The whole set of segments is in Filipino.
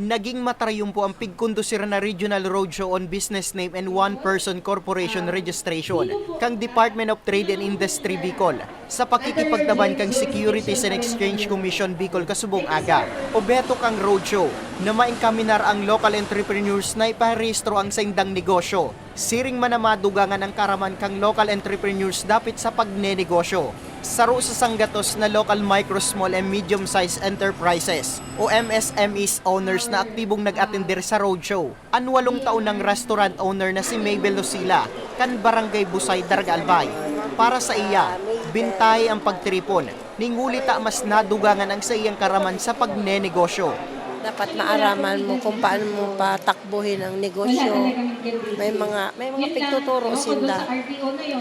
Naging matrayumpo ang pigkondusir na Regional Roadshow on Business Name and One Person Corporation Registration kang Department of Trade and Industry Bicol sa pakikipagtaban kang Securities and Exchange Commission Bicol kasubong aga. Obeto kang roadshow na maingkaminar ang local entrepreneurs na iparehistro ang saindang negosyo. Siring manamadugangan ang karaman kang local entrepreneurs dapit sa pagnenegosyo. Saro sa sanggatos na local micro, small and medium sized enterprises o MSMEs owners na aktibong nag-atender sa roadshow. Anwalong taon ng restaurant owner na si Mabel Lucila, kan Barangay Busay, Darga Albay. Para sa iya, bintay ang pagtripon, ningulita mas nadugangan ang sa iyang karaman sa pagnenegosyo. Dapat maaraman mo kung paano mo patakbuhin ang negosyo. May mga may mga pigtuturo sila.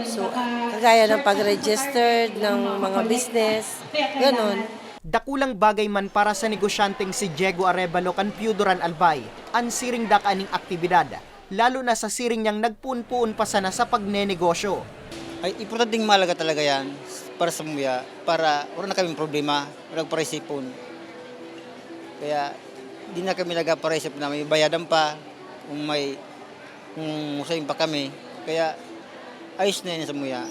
So, kagaya ng pag-register ng mga business, ganun. Dakulang bagay man para sa negosyanteng si Diego Arevalo kan Piudoran Albay, ang siring dakaning aktibidad, lalo na sa siring niyang nagpuun-puun pa sana sa pagnenegosyo. ay importanteng malaga talaga yan para sa muya, para wala na kaming problema, wala parisipon. Kaya di na kami nagaparisip na may bayadan pa, kung may kung musayin pa kami. Kaya ayos na yan sa muya.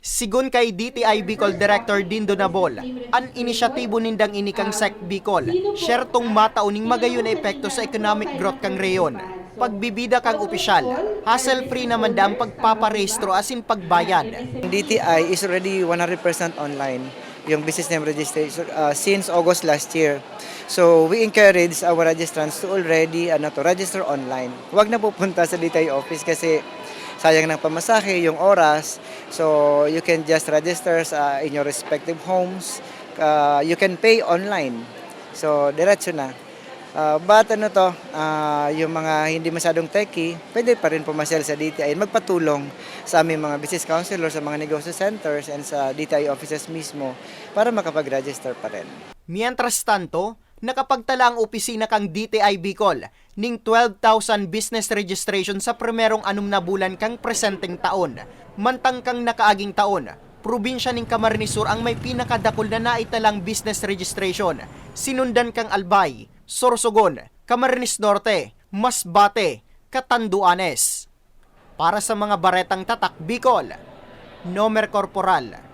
Sigon kay DTI Bicol Director Dindo Nabol, ang inisyatibo nindang inikang SEC Bicol, syertong matauning magayon na epekto sa economic growth kang reyon. Pagbibida kang opisyal, hassle-free naman da ang pagpaparehistro asin pagbayad. DTI is already 100% online yung business name registration uh, since August last year. So we encourage our registrants to already ano to register online. Huwag na pupunta sa DTI office kasi sayang ng pamasahe, yung oras. So you can just register sa in your respective homes. Uh, you can pay online. So diretso na. Uh, but ano to, ah, yung mga hindi masyadong techie, pwede pa rin pumasyal sa DTI at magpatulong sa aming mga business counselors, sa mga negosyo centers, and sa DTI offices mismo para makapag-register pa rin. Mientras tanto, nakapagtala ang opisina kang DTI Bicol ning 12,000 business registration sa primerong anum na bulan kang presenteng taon. Mantang kang nakaaging taon, probinsya ning Camarines Sur ang may pinakadakol na naitalang business registration. Sinundan kang Albay, Sorsogon, Camarines Norte, Masbate, Catanduanes. Para sa mga baretang tatak Bicol, Nomer Corporal,